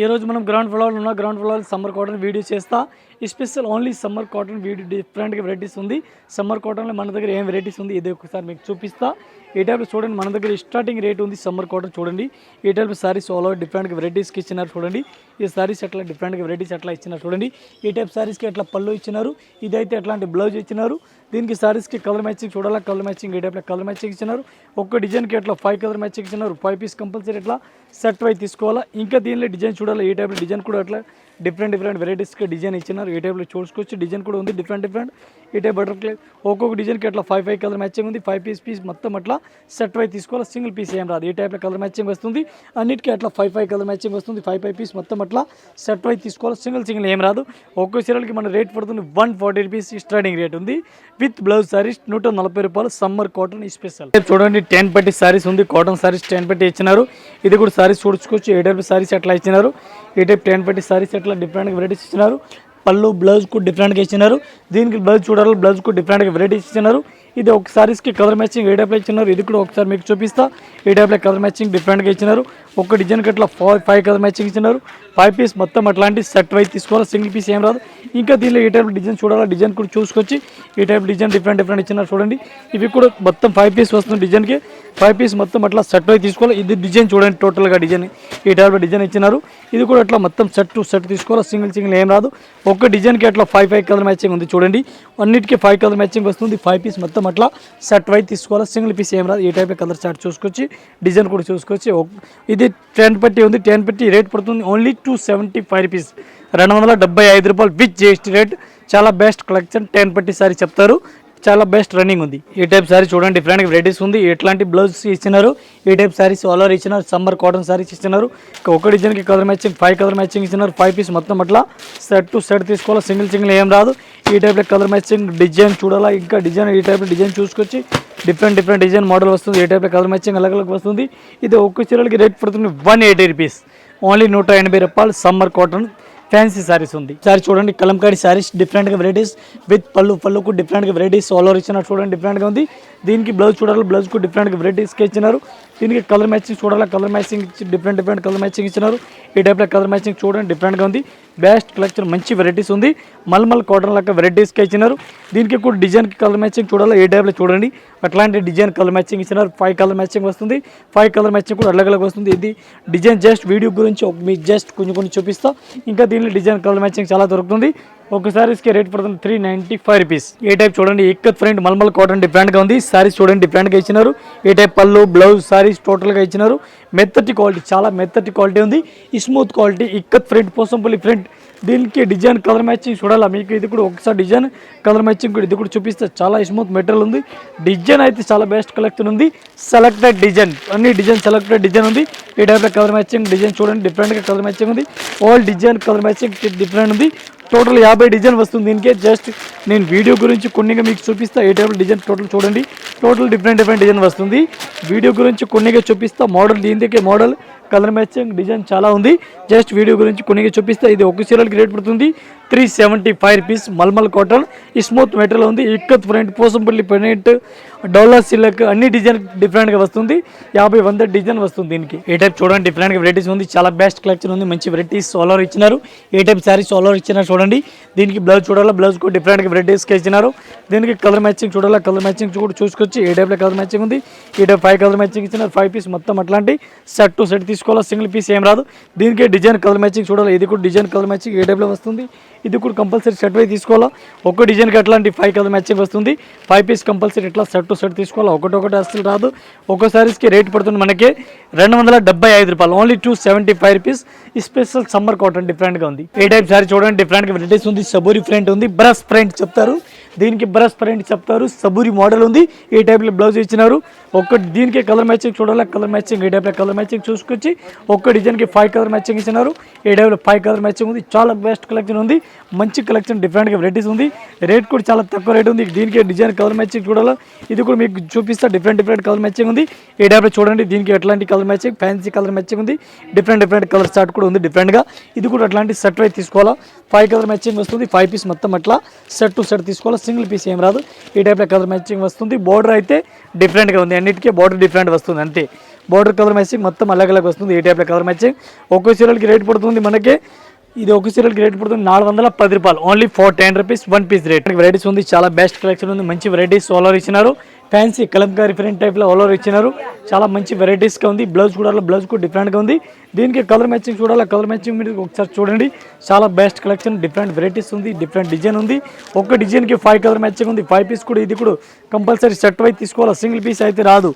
ఈ రోజు మనం గ్రౌండ్ ఫ్లోర్లో ఉన్న ground floor summer cotton video చేస్తా. Special only summer cotton video డిఫరెంట్గా వెరైటీస్ ఉంది. సమ్మర్ కాటన్లో మన దగ్గర ఏం వెరైటీస్ ఉంది? ఇది ఒకసారి మీకు చూపిస్తా. ఈ టైప్లో చూడండి మన దగ్గర స్టార్టింగ్ రేట్ ఉంది సమ్మర్ కాటన్ చూడండి. ఈ టైప్ సారీస్ ఆల్ ఓవర్ డిఫరెంట్గా వెరైటీస్కి ఇచ్చినారు చూడండి. ఈ సారీస్ ఎట్లా డిఫరెంట్గా వెరైటీస్ ఎట్లా ఇచ్చినారు చూడండి. ఈ టైప్ సారీస్కి ఎట్లా పళ్ళు ఇచ్చినారు? ఇదైతే ఎట్లాంటి బ్లౌజ్ ఇచ్చినారు? దీనికి సారీస్కి కలర్ మ్యాచింగ్ చూడాలా? కలర్ మ్యాచింగ్ ఈ టైప్లో కలర్ మ్యాచింగ్ ఇచ్చినారు. ఒక్క డిజైన్కి ఎట్లా ఫైవ్ కలర్ మ్యాచింగ్ ఇచ్చినారు? ఫైవ్ పీస్ కంపల్సరీ ఎట్లా? సెట్ వై తీసుకోవాలా? ఇంకా దీనిలో డిజైన్ చూడాలి? ఈ టైప్ డిజైన్ కూడా అట్లా డిఫరెంట్ డిఫరెంట్ వెరైటీస్కి డిజైన్ ఇచ్చినారు. ఈ టైప్లో చూసుకోవచ్చు డిజైన్ కూడా ఉంది. డిఫరెంట్ డిఫరెంట్ ఇటే టైప్ బటర్ఫ్లై ఒక్కొక్క డిజైన్కి అట్లా ఫైవ్ ఫైవ్ కలర్ మ్యాచింగ్ ఉంది. ఫైవ్ పీస్ పీస్ మొత్తం అట్లా సెట్ వై తీసుకోవాలి. సింగిల్ పీస్ ఏం రాదు. ఈ టైప్లో కలర్ మ్యాచింగ్ వస్తుంది? అన్నిటికీ అట్లా ఫైవ్ ఫైవ్ కలర్ మ్యాచింగ్ వస్తుంది. ఫైవ్ ఫైవ్ పీస్ మొత్తం అట్లా సెట్ వైజ్ తీసుకోవాలి. సింగిల్ సింగిల్ ఏం రాదు. ఒక్కో చీరలకి మన రేట్ పడుతుంది one forty rupees starting rate ఉంది. విత్ బ్లౌజ్ సారీస్ నూట నలభై రూపాయలు. సమ్మర్ కాటన్ స్పెషల్ చూడండి టెన్ పట్టి సారీస్ ఉంది. కాటన్ సారీస్ టెన్ పట్టి ఇచ్చినారు. ఇది కూడా సారీస్ చూడుకోవచ్చు ఏ టైప్ సారీస్ ఎట్లా ఇచ్చినారు? ఈ టైప్ టెన్ పట్టి సారీస్ ఎట్లా డిఫరెంట్ వెరైటీస్ ఇచ్చినారు. పళ్ళు బ్లౌజ్కు డిఫరెంట్గా ఇచ్చినారు. దీనికి బ్లౌజ్ చూడాలి బ్లౌజ్కు డిఫరెంట్గా వెరైటీస్ ఇచ్చినారు. ఇది ఒక శారీస్కి కలర్ మ్యాచింగ్ ఏ టైప్లో ఇచ్చినారు. ఇది కూడా ఒకసారి మీకు చూపిస్తా. ఈ టైప్లో కలర్ మ్యాచింగ్ డిఫరెంట్గా ఇచ్చినారు. ఒక డిజైన్కి అట్లా ఫైవ్ ఫైవ్ కలర్ మ్యాచింగ్ ఇచ్చినారు. ఫైవ్ పీస్ మొత్తం అట్లాంటి సెట్ వైజ్ తీసుకోవాలి? సింగిల్ పీస్ ఏం రాదు. ఇంకా దీనిలో ఏ టైప్ డిజైన్ చూడాలా? డిజైన్ కూడా చూసుకొచ్చి ఈ టైప్ డిజైన్ డిఫరెంట్ డిఫరెంట్ ఇచ్చినారు చూడండి. ఇవి కూడా మొత్తం ఫైవ్ పీస్ వస్తుంది డిజైన్కి ఫైవ్ పీస్ మొత్తం అట్లా సెట్ వైజ్ తీసుకోవాలి? ఇది డిజైన్ చూడండి టోటల్గా డిజైన్ ఈ టైప్ డిజైన్ ఇచ్చినారు. ఇది కూడా అట్లా మొత్తం సెట్ టు సెట్ తీసుకోవాలి? సింగిల్ సింగిల్ ఏం రాదు. ఒక్క డిజైన్కి అట్లా ఫైవ్ ఫైవ్ కలర్ మ్యాచింగ్ ఉంది చూడండి. అన్నిటికీ ఫైవ్ కలర్ మ్యాచింగ్ వస్తుంది. ఫైవ్ పీస్ మొత్తం అట్లా సెట్ వైజ్ తీసుకోవాలి. సింగిల్ పీస్ ఏం రాదు. ఈ టైప్ కలర్ చార్ట్ చూసుకొచ్చి డిజైన్ కూడా చూసుకొచ్చి ఇది టెన్ పట్టి ఉంది. టెన్ పట్టి రేట్ పడుతుంది. Only two seventy five rupees రెండు వందల డెబ్బై ఐదు రూపాయలు విత్ జిఎస్టీ రేట్ చాలా బెస్ట్ కలెక్షన్ టెన్ పట్టి సారీ చెప్తారు. చాలా బెస్ట్ రన్నింగ్ ఉంది. ఈ టైప్ శారీ చూడండి డిఫరెంట్ వెరైటీస్ ఉంది. ఎట్లాంటి బ్లౌజ్ ఇచ్చినారు? ఈ టైప్ శారీస్ ఆల్ ఇచ్చినారు. సమ్మర్ కాటన్ శారీస్ ఇచ్చినారు. ఒక డిజైన్కి colour matching five colour matching ఇచ్చినారు. ఫైవ్ పీస్ మొత్తం అట్లా సెట్ టు సెట్ తీసుకోవాలి? సింగిల్ సింగిల్ ఏం రాదు. ఈ టైప్లో కలర్ మ్యాచింగ్ డిజైన్ చూడాలా? ఇంకా డిజైన్ ఈ టైప్లో డిజైన్ చూసుకొచ్చి డిఫరెంట్ డిఫరెంట్ డిజైన్ మోడల్ వస్తుంది. ఏ టైప్లో కలర్ మ్యాచింగ్ అలగ్ అలగ్ వస్తుంది. ఇది ఒక్క చీరలకి రేట్ పడుతుంది వన్ ఎయిటీ రూపీస్ ఓన్లీ నూట ఎనభై రూపాయలు సమ్మర్ కాటన్ ఫ్యాన్సీ సారీస్ ఉంది సారీ చూడండి కలంకారీ సారీస్ డిఫరెంట్గా వెరైటీస్ విత్ పళ్ళు పళ్ళుకు డిఫరెంట్గా వెరైటీస్ ఆల్ ఓవర్ ఇచ్చినారు చూడండి డిఫరెంట్గా ఉంది. దీనికి బ్లౌజ్ చూడాలి బ్లౌజ్కు డిఫరెంట్గా వెరైటీస్కి ఇచ్చినారు. దీనికి కలర్ మ్యాచింగ్ చూడాలి? Colour matching different different colour matching ఇచ్చినారు. ఈ టైప్లో కలర్ మ్యాచింగ్ చూడండి డిఫరెంట్గా ఉంది. బెస్ట్ కలెక్షన్ మంచి వెరైటీస్ ఉంది. మల్మల్ కాటన్ లాగా వెరైటీస్కి ఇచ్చినారు. దీనికి కూడా డిజైన్కి కలర్ మ్యాచింగ్ చూడాలి? ఏ టైప్లో చూడండి. అట్లాంటి డిజైన్ కలర్ మ్యాచింగ్ ఇచ్చినారు. ఫైవ్ కలర్ మ్యాచింగ్ వస్తుంది. ఫైవ్ కలర్ మ్యాచింగ్ కూడా అలగ్ అలగ్ వస్తుంది. ఇది డిజైన్ జస్ట్ వీడియో గురించి మీకు జస్ట్ కొంచెం కొన్ని చూపిస్తా. ఇంకా దీనిలో డిజైన్ కలర్ మ్యాచింగ్ చాలా దొరుకుతుంది. ఒక సారీస్కి రేట్ పడుతుంది త్రీ నైంటీ ఫైవ్ రూపీస్ ఏ టైప్ చూడండి ఇక్కత్ ఫ్రంట్ మల్మల్ కాటన్ డిఫరెంట్గా ఉంది. సారీస్ చూడండి డిఫరెంట్గా ఇచ్చినారు. ఏ టైప్ పళ్ళు బ్లౌజ్ సారీస్ టోటల్గా ఇచ్చినారు. మెత్తటి క్వాలిటీ చాలా మెత్తటి క్వాలిటీ ఉంది. Smooth quality ikat front Pochampally front దీనికి డిజైన్ కలర్ మ్యాచింగ్ చూడాలా? మీకు ఇది కూడా ఒకసారి డిజైన్ కలర్ మ్యాచింగ్ కూడా ఇది కూడా చూపిస్తే చాలా స్మూత్ మెటీరియల్ ఉంది. డిజైన్ అయితే చాలా బెస్ట్ కలెక్షన్ ఉంది. సెలెక్టెడ్ డిజైన్ అన్ని డిజైన్ సెలెక్టెడ్ డిజైన్ ఉంది. ఈ టైప్లో కలర్ మ్యాచింగ్ డిజైన్ చూడండి. డిఫరెంట్గా కలర్ మ్యాచింగ్ ఉంది. All design colour matching different ఉంది. టోటల్ యాభై డిజైన్ వస్తుంది దీనికే. జస్ట్ నేను వీడియో గురించి కొన్నిగా మీకు చూపిస్తా. ఏ టైప్ డిజైన్ టోటల్ చూడండి. టోటల్ డిఫరెంట్ డిఫరెంట్ డిజైన్ వస్తుంది. వీడియో గురించి కొన్నిగా చూపిస్తా. మోడల్ దీనికి మోడల్ కలర్ మ్యాచింగ్ డిజైన్ చాలా ఉంది. జస్ట్ వీడియో గురించి కొన్ని చూపిస్తే ఇది ఒక సీరియల్కి రేట్ పడుతుంది. Three seventy five rupees mulmul cotton. ఈ స్మూత్ మెటీరియల్ ఉంది. Ikat front Pochampally print Dola silk అన్ని డిజైన్ డిఫరెంట్గా వస్తుంది. యాభై వంద డిజైన్ వస్తుంది దీనికి. ఏ టైప్ చూడండి డిఫరెంట్గా వెరైటీస్ ఉంది. చాలా బెస్ట్ కలెక్షన్ ఉంది. మంచి వెరైటీస్ సోలార్ ఇచ్చినారు. ఏ టైప్ శారీస్ సోలార్ ఓవర్ ఇచ్చినారు చూడండి. దీనికి బ్లౌజ్ చూడాలా? బ్లౌజ్ కూడా డిఫరెంట్గా వెరైటీస్కి ఇచ్చినారు. దీనికి కలర్ మ్యాచింగ్ చూడాలా? కలర్ మ్యాచింగ్ కూడా చూసుకొచ్చి ఏ టైప్లో కలర్ మ్యాచింగ్ ఉంది? ఈ టైప్ ఫైవ్ కలర్ మ్యాచింగ్ ఇచ్చినారు. ఫైవ్ పీస్ మొత్తం అట్లాంటి సెట్ టు సెట్ తీసుకోవాలా? సింగిల్ పీస్ ఏం రాదు. దీనికి డిజైన్ కలర్ మ్యాచింగ్ చూడాలి? ఇది కూడా డిజైన్ కలర్ మ్యాచింగ్ ఏ టైప్లో వస్తుంది? ఇది కూడా కంపల్సరీ సెట్ వైజ్ తీసుకోవాలా? ఒక డిజైన్కి అట్లాంటి ఫైవ్ కలర్ మ్యాచింగ్ వస్తుంది. ఫైవ్ పీస్ కంపల్సరీ ఇట్లా సెట్ టు సెట్ తీసుకోవాలా? ఒకటి ఒకటి అసలు రాదు. ఒక్కో సారీస్కి రేట్ పడుతుంది మనకి రెండు వందల డెబ్బై ఐదు రూపాయలు. Only two seventy five rupees ఈ స్పెషల్ సమ్మర్ కాటన్ డిఫరెంట్గా ఉంది. ఏ టైప్ సారీ చూడండి డిఫరెంట్గా వెరైటీస్ ఉంది. సబూరి ప్రింట్ ఉంది. బ్రష్ ప్రింట్ చెప్తారు. దీనికి బ్రష్ ప్రింట్ చెప్తారు. సబూరి మోడల్ ఉంది. ఈ టైప్లో బ్లౌజ్ ఇచ్చినారు. ఒక్క దీనికి కలర్ మ్యాచింగ్ చూడాలి? కలర్ మ్యాచింగ్ ఈ టైప్లో కలర్ మ్యాచింగ్ చూసుకొచ్చి ఒక్క డిజైన్కి ఫైవ్ కలర్ మ్యాచింగ్ ఇచ్చినారు. ఈ టైప్లో ఫైవ్ కలర్ మ్యాచింగ్ ఉంది. చాలా బెస్ట్ కలెక్షన్ ఉంది. మంచి కలెక్షన్ డిఫరెంట్గా వెరైటీస్ ఉంది. రేట్ కూడా చాలా తక్కువ రేట్ ఉంది. దీనికి డిజైన్ కలర్ మ్యాచింగ్ కూడా ఇది కూడా మీకు చూపిస్తా డిఫరెంట్ డిఫరెంట్ కలర్ మ్యాచింగ్ ఉంది. ఈ టైప్లో చూడండి దీనికి ఎట్లాంటి colour matching fancy colour matching ఉంది. డిఫరెంట్ డిఫరెంట్ కలర్ చార్ట్ కూడా ఉంది డిఫరెంట్గా ఇది కూడా అట్లాంటి సెట్ అయితే తీసుకోవాలా? ఫైవ్ కలర్ మ్యాచింగ్ వస్తుంది. ఫైవ్ పీస్ మొత్తం అట్లా సెట్ టు సెట్ తీసుకోవాలా? సింగిల్ పీస్ ఏం రాదు. ఈ టైప్లో కలర్ మ్యాచింగ్ వస్తుంది. బోర్డర్ అయితే డిఫరెంట్గా ఉంది. అన్నిటికీ బోర్డర్ డిఫరెంట్ వస్తుంది అంతే. బార్డర్ కలర్ మ్యాచింగ్ మొత్తం అలగ్ వస్తుంది ఈ టైప్లో కలర్ మ్యాచింగ్ ఒక్కో చీరలకి రేట్ పడుతుంది మనకి. ఇది ఒక సీరియల్ రేట్ పడుతుంది నాలుగు వందల పది రూపాయలు. Only four ten rupees one piece rate varieties ఉంది చాలా బెస్ట్ కలెక్షన్ ఉంది మంచి వెరైటీస్ ఓలర్ ఇచ్చినారు. ఫ్యాన్సీ కలంకా డిఫరెంట్ టైప్లో ఓలర్ ఇచ్చినారు. చాలా మంచి వెరైటీస్గా ఉంది బ్లౌజ్ కూడా బ్లౌజ్ కూడా డిఫరెంట్గా ఉంది. దీనికి కలర్ మ్యాచింగ్ చూడాలి? కలర్ మ్యాచింగ్ మీరు ఒకసారి చూడండి. చాలా బెస్ట్ కలెక్షన్ డిఫరెంట్ వెరైటీస్ ఉంది డిఫరెంట్ డిజైన్ ఉంది. ఒక్క డిజైన్కి ఫైవ్ కలర్ మ్యాచింగ్ ఉంది. ఫైవ్ పీస్ కూడా ఇది కూడా కంపల్సరీ సెట్ వైజ్ తీసుకోవాలి? సింగిల్ పీస్ అయితే రాదు.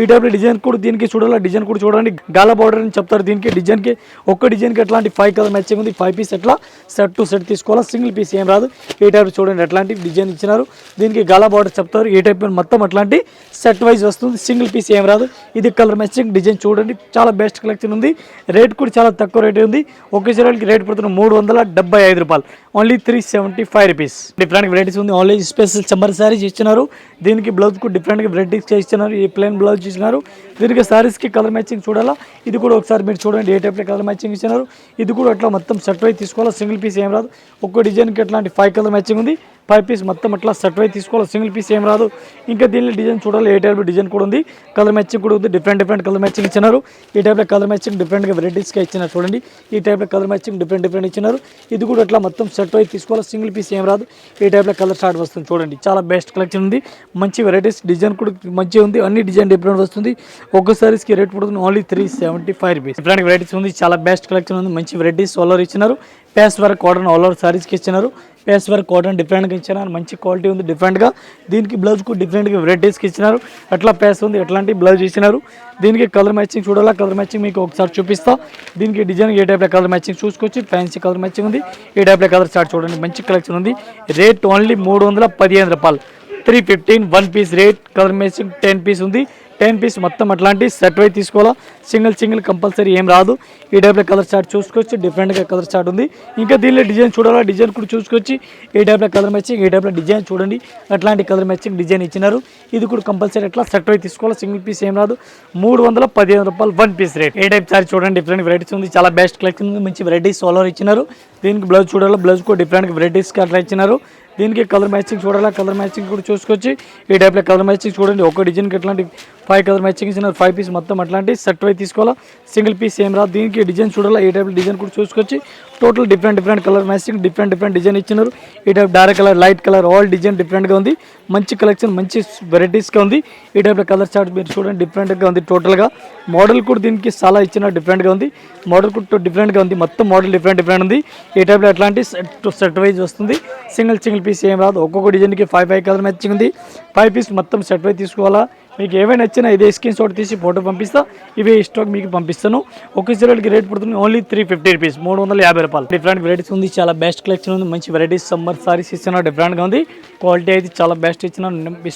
ఈ టైప్లో డిజైన్ కూడా దీనికి చూడాలి? డిజైన్ కూడా చూడండి గాలా బార్డర్ అని చెప్తారు దీనికి. డిజైన్కి ఒక్క డిజైన్కి ఎట్లాంటి ఫైవ్ కలర్ మ్యాచింగ్ ఉంది? ఫైవ్ పీస్ ఎట్లా? సెట్ టు సెట్ తీసుకోవాలా? సింగిల్ పీస్ ఏం రాదు. ఈ టైప్ చూడండి ఎట్లాంటి డిజైన్ ఇచ్చినారు. దీనికి గాలా బార్డర్ చెప్తారు. ఈ టైప్ మొత్తం అట్లాంటి సెట్ వైజ్ వస్తుంది. సింగిల్ పీస్ ఏం రాదు. ఇది కలర్ మ్యాచింగ్ డిజైన్ చూడండి. చాలా బెస్ట్ కలెక్షన్ ఉంది. రేట్ కూడా చాలా తక్కువ రేట్ ఉంది. ఒకే చీరలకి రేట్ పడుతున్న మూడు మూడు వందల డెబ్బై ఐదు రూపాయలు. Only three seventy five rupees different varieties ఉంది. ఓన్లీ స్పెషల్ సమ్మర్ శారీస్ ఇచ్చినారు. దీనికి బ్లౌజ్కు డిఫరెంట్గా వెరైటీస్ ఇచ్చినారు. ఈ ప్లెయిన్ బ్లౌజ్ ఇచ్చినారు. దీనికి శారీస్కి కలర్ మ్యాచింగ్ చూడాలా? ఇది కూడా ఒకసారి మీరు చూడండి. ఏ టైప్లో కలర్ మ్యాచింగ్ ఇచ్చినారు? ఇది కూడా అట్లా మొత్తం సెట్ అయి తీసుకోవాలా? సింగిల్ పీస్ ఏం రాదు. ఒక్కో డిజైన్కి అట్లాంటి ఫైవ్ కలర్ మ్యాచింగ్ ఉంది. ఫైవ్ పీస్ మొత్తం అట్లా సెట్ అయి తీసుకోవాలి. సింగిల్ పీస్ ఏం రాదు. ఇంకా దీనిలో డిజైన్ చూడాలి. ఏ టైప్ డిజైన్ కూడా ఉంది. కలర్ మ్యాచింగ్ కూడా ఉంది. డిఫరెంట్ డిఫరెంట్ కలర్ మ్యాచింగ్ ఇచ్చినారు. ఈ టైప్లో కలర్ మ్యాచింగ్ డిఫరెంట్గా వెరైటీస్గా ఇచ్చినారు చూడండి. ఈ టైప్లో కలర్ మ్యాచింగ్ డిఫరెంట్ డిఫరెంట్ ఇచ్చినారు. ఇది కూడా అట్లా మొత్తం సెట్ అయి తీసుకోవాలి. సింగిల్ పీస్ ఏం రాదు. ఈ టైప్లో కలర్ స్టార్ట్ వస్తుంది చూడండి. చాలా బెస్ట్ కలెక్షన్ ఉంది. మంచి వెరైటీస్ డిజైన్ కూడా మంచిగా ఉంది. అన్ని డిజైన్ డిఫరెంట్ వస్తుంది. ఒక్క సారీస్కి రేట్ పడుతుంది only three seventy five rupees different varieties ఉంది. చాలా బెస్ట్ కలెక్షన్ ఉంది. మంచి వెరైటీస్ ఆల్ ఇచ్చినారు. Pace work cotton all over సారీస్కి ఇచ్చినారు. పేస్ వర్క్ కాటన్ డిఫరెంట్గా ఇచ్చినారు. మంచి క్వాలిటీ ఉంది డిఫరెంట్గా దీనికి బ్లౌజ్కు డిఫరెంట్గా వెరైటీస్కి ఇచ్చినారు. అట్లా పేస్ ఉంది ఎట్లాంటి బ్లౌజ్ ఇచ్చినారు. దీనికి కలర్ మ్యాచింగ్ చూడాలా? కలర్ మ్యాచింగ్ మీకు ఒకసారి చూపిస్తా. దీనికి డిజైన్ ఏ టైప్లో కలర్ మ్యాచింగ్ చూసుకోవచ్చు ఫ్యాన్సీ కలర్ మ్యాచింగ్ ఉంది. ఏ టైప్లో కలర్ చార్ట్ చూడండి. మంచి కలెక్షన్ ఉంది. రేట్ ఓన్లీ మూడు వందల పదిహేను రూపాయలు. Three fifteen one piece rate colour matching ten piece ఉంది. టెన్ పీస్ మొత్తం అట్లాంటి సెట్ వై తీసుకోవాలా. సింగిల్ సింగిల్ కంపల్సరీ ఏం రాదు. ఈ టైప్లో కలర్ చార్ట్ చూసుకోవచ్చు డిఫరెంట్గా కలర్ చార్ట్ ఉంది. ఇంకా దీనిలో డిజైన్ చూడాలా? డిజైన్ కూడా చూసుకోవచ్చు ఈ టైప్లో కలర్ మ్యాచింగ్ ఈ టైప్లో డిజైన్ చూడండి. అట్లాంటి కలర్ మ్యాచింగ్ డిజైన్ ఇచ్చినారు. ఇది కూడా కంపల్సరీ ఎట్లా? సెట్ వై తీసుకోవాలి? సింగిల్ పీస్ ఏం రాదు. మూడు వందల పదిహేను రూపాయలు వన్ పీస్ రేట్ ఏ టైప్ చార్ట్ చూడండి? డిఫరెంట్ వెరైటీస్ ఉంది. చాలా బెస్ట్ కలెక్షన్ మంచి వెరైటీస్ సోలార్ ఇచ్చినారు. దీనికి బ్లౌజ్ చూడాలి? బ్లౌజ్ కూడా డిఫరెంట్ వెరైటీస్ అట్లా ఇచ్చినారు. దీనికి కలర్ మ్యాచింగ్ చూడాలా? కలర్ మ్యాచింగ్ కూడా చూసుకొచ్చి ఈ టైప్లో కలర్ మ్యాచింగ్ చూడండి. ఒక డిజైన్కి ఎట్లాంటి ఫైవ్ కలర్ మ్యాచింగ్ ఇచ్చినారు. ఫైవ్ పీస్ మొత్తం అట్లాంటి సెట్ వై తీసుకోవాలా? సింగిల్ పీస్ ఏం రాదు. దీనికి డిజైన్ చూడాలా? ఈ టైప్ డిజైన్ కూడా చూసుకొచ్చి total different different colour matching different different design ఇచ్చినారు. ఈ type dark colour light colour all design డిఫరెంట్గా ఉంది. మంచి కలెక్షన్ మంచి వెరైటీస్గా ఉంది. ఈ టైప్లో కలర్ చార్ట్ మీరు చూడండి. డిఫరెంట్గా ఉంది టోటల్గా మోడల్ కూడా దీనికి చాలా ఇచ్చిన డిఫరెంట్గా ఉంది. మోడల్ కూడా డిఫరెంట్గా ఉంది. మొత్తం మోడల్ డిఫరెంట్ డిఫరెంట్ ఉంది. ఈ టైప్లో ఎట్లాంటి సెట్ సెట్ వైజ్ వస్తుంది. సింగిల్ సింగిల్ పీస్ ఏం రాదు. ఒక్కొక్క డిజైన్కి ఫైవ్ ఫైవ్ కలర్ మ్యాచింగ్ ఉంది. ఫైవ్ పీస్ మొత్తం సెట్ వైజ్ తీసుకోవాలా? మీకు ఏమైనా నచ్చినా ఇదే స్క్రీన్ షాట్ తీసి ఫోటో పంపిస్తా. ఇవే స్టాక్ మీకు పంపిస్తాను. ఒక చీరలకి రేట్ పడుతుంది ఓన్లీ త్రీ ఫిఫ్టీ రూపీస్ మూడు వందల యాభై రూపాయలు. డిఫరెంట్ వెరైటీస్ ఉంది చాలా బెస్ట్ కలెక్షన్ ఉంది మంచి వెరైటీస్ సమ్మర్ సారీస్ ఇచ్చిన డిఫరెంట్గా ఉంది. క్వాలిటీ అయితే చాలా బెస్ట్ ఇచ్చిన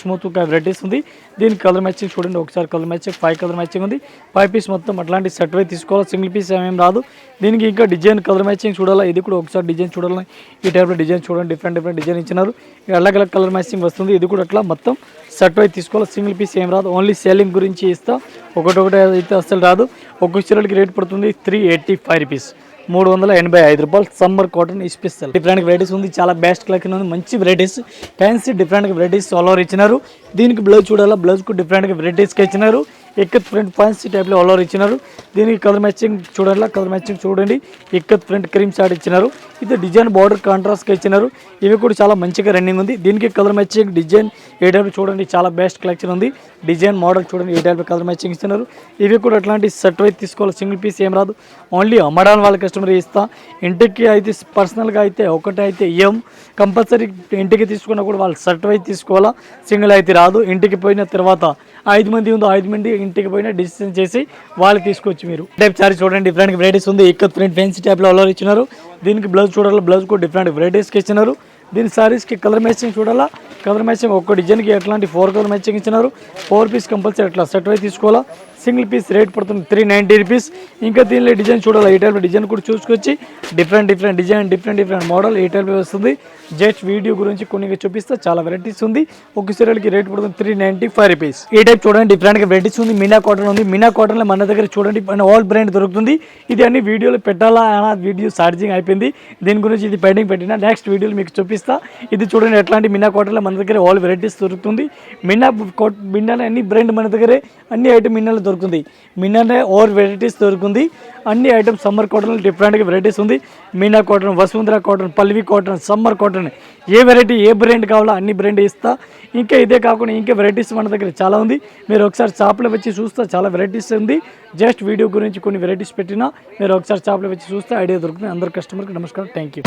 స్మూత్ వెరైటీస్ ఉంది. దీని కలర్ మ్యాచింగ్ చూడండి ఒకసారి colour matching five colour matching ఉంది. ఫైవ్ పీస్ మొత్తం అట్లాంటి సెట్ వై తీసుకోవాలి సింగిల్ పీస్ ఏమేమి రాదు. దీనికి ఇంకా డిజైన్ కలర్ మ్యాచింగ్ చూడాలా ఇది కూడా ఒకసారి డిజైన్ చూడాలి ఈ టైప్లో డిజైన్ చూడండి డిఫరెంట్ డిఫరెంట్ డిజైన్ ఇచ్చినారు. అలగ్ అలగ్ కలర్ మ్యాచింగ్ వస్తుంది ఇది కూడా అట్లా మొత్తం సెట్ వై తీసుకోవాలి సింగిల్ పీస్ ఏం రాదు. ఓన్లీ సెల్లింగ్ గురించి ఇస్తా. ఒకటొకటి అయితే అసలు రాదు. ఒక్కొక్క చీరలకి రేట్ పడుతుంది త్రీ ఎయిటీ ఫైవ్ రూపీస్ మూడు వందల ఎనభై ఐదు రూపాయలు summer cotton special different varieties ఉంది. చాలా బెస్ట్ కలెక్షన్ ఉంది. మంచి varieties fancy different varieties all over ఇచ్చినారు. దీనికి బ్లౌజ్ చూడాలా? బ్లౌజ్కు డిఫరెంట్గా వెరైటీస్కి ఇచ్చినారు. ఇక్కత్ ప్రింట్ ఫ్యాన్సీ టైప్లో ఆల్ ఓవర్ ఇచ్చినారు. దీనికి కలర్ మ్యాచింగ్ చూడాలా? కలర్ మ్యాచింగ్ చూడండి. ఇక్కత్ ప్రింట్ క్రీమ్ షార్ట్ ఇచ్చినారు. ఇది డిజైన్ బార్డర్ కాంట్రాస్ట్గా ఇచ్చినారు. ఇవి కూడా చాలా మంచిగా రన్నింగ్ ఉంది. దీనికి కలర్ మ్యాచింగ్ డిజైన్ ఏ టైప్ చూడండి చాలా బెస్ట్ కలెక్షన్ ఉంది. డిజైన్ మోడల్ చూడండి ఏ టైప్ కలర్ మ్యాచింగ్ ఇస్తున్నారు. ఇవి కూడా అట్లాంటి సెట్ అయితే తీసుకోవాలి. సింగిల్ పీస్ ఏం రాదు. ఓన్లీ అమ్మడానికి వాళ్ళ కస్టమర్ ఇస్తా. ఇంటికి అయితే పర్సనల్గా అయితే ఒకటి అయితే ఏం కంపల్సరీ ఇంటికి తీసుకున్నా కూడా వాళ్ళు సెట్ అయితే తీసుకోవాలా? సింగిల్ అయితే రాదు. ఇంటికి పోయిన తర్వాత ఐదు మంది ఉందో ఐదు మంది ఇంటికి పోయినా డిసిషన్ చేసి వాళ్ళు తీసుకోవచ్చు మీరు. టైప్ సారీ చూడండి డిఫరెంట్ వెరైటీస్ ఉంది. ఇక్కడ ప్రింట్ ఫ్యాన్సీ టైప్లో అలా ఇచ్చినారు. దీనికి బ్లౌజ్ చూడాలి బ్లౌజ్ కూడా డిఫరెంట్ వెరైటీస్కి ఇచ్చినారు. దీని శారీస్కి కలర్ మ్యాచింగ్ చూడాలా. కలర్ మ్యాచింగ్ ఒక్క డిజైన్కి ఎట్లాంటి ఫోర్ కలర్ మ్యాచింగ్ ఇచ్చినారు. ఫోర్ పీస్ కంపల్సరీ ఎట్లా? సెట్ అయి తీసుకోవాలా? సింగిల్ పీస్ రేట్ పడుతుంది త్రీ నైంటీ రూపీస్. ఇంకా దీనిలో డిజైన్ చూడాలి. ఈ టైప్ డిజైన్ కూడా చూసుకొచ్చి different different design different different model ఈ టైప్ వస్తుంది. జస్ట్ వీడియో గురించి కొన్ని చూపిస్తే. చాలా వెరైటీస్ ఉంది. ఒక సీరియల్కి రేట్ పడుతుంది త్రీ నైంటీ ఫైవ్ రూపీస్. ఈ టైప్ చూడండి డిఫరెంట్గా వెరైటీస్ ఉంది. మీనా కాటన్ ఉంది. మీనా కాటన్లో మన దగ్గర చూడండి ఆల్ బ్రాండ్ దొరుకుతుంది. ఇది అన్ని వీడియోలో పెట్టాలా వీడియో ఛార్జింగ్ అయిపోయింది. దీని గురించి ఇది పెండింగ్ పెట్టిన నెక్స్ట్ వీడియోలో మీకు చూపిస్తా. ఇది చూడండి ఎట్లాంటి మీనా కాటన్లో మన దగ్గర ఆల్ వెరైటీస్ దొరుకుతుంది. మినా కోట్ మిన్నానే అన్ని బ్రాండ్ మన దగ్గరే అన్ని ఐటమ్ మిన్నాలో దొరుకుతుంది. మిన్నానే ఓవర్ వెరైటీస్ దొరుకుతుంది. అన్ని ఐటమ్స్ సమ్మర్ కాటన్ డిఫరెంట్గా వెరైటీస్ ఉంది. Meena cotton Vasundhara cotton Palvi cotton summer cotton. ఏ వెరైటీ ఏ బ్రాండ్ కావాలో అన్ని బ్రాండ్ ఇస్తా. ఇంకా ఇదే కాకుండా ఇంకా వెరైటీస్ మన దగ్గర చాలా ఉంది. మీరు ఒకసారి షాప్లో వచ్చి చూస్తే చాలా వెరైటీస్ ఉంది. జస్ట్ వీడియో గురించి కొన్ని వెరైటీస్ పెట్టినా మీరు ఒకసారి షాప్లో వచ్చి చూస్తే ఐడియా దొరుకుతుంది. అందరు కస్టమర్కి నమస్కారం. Thank you.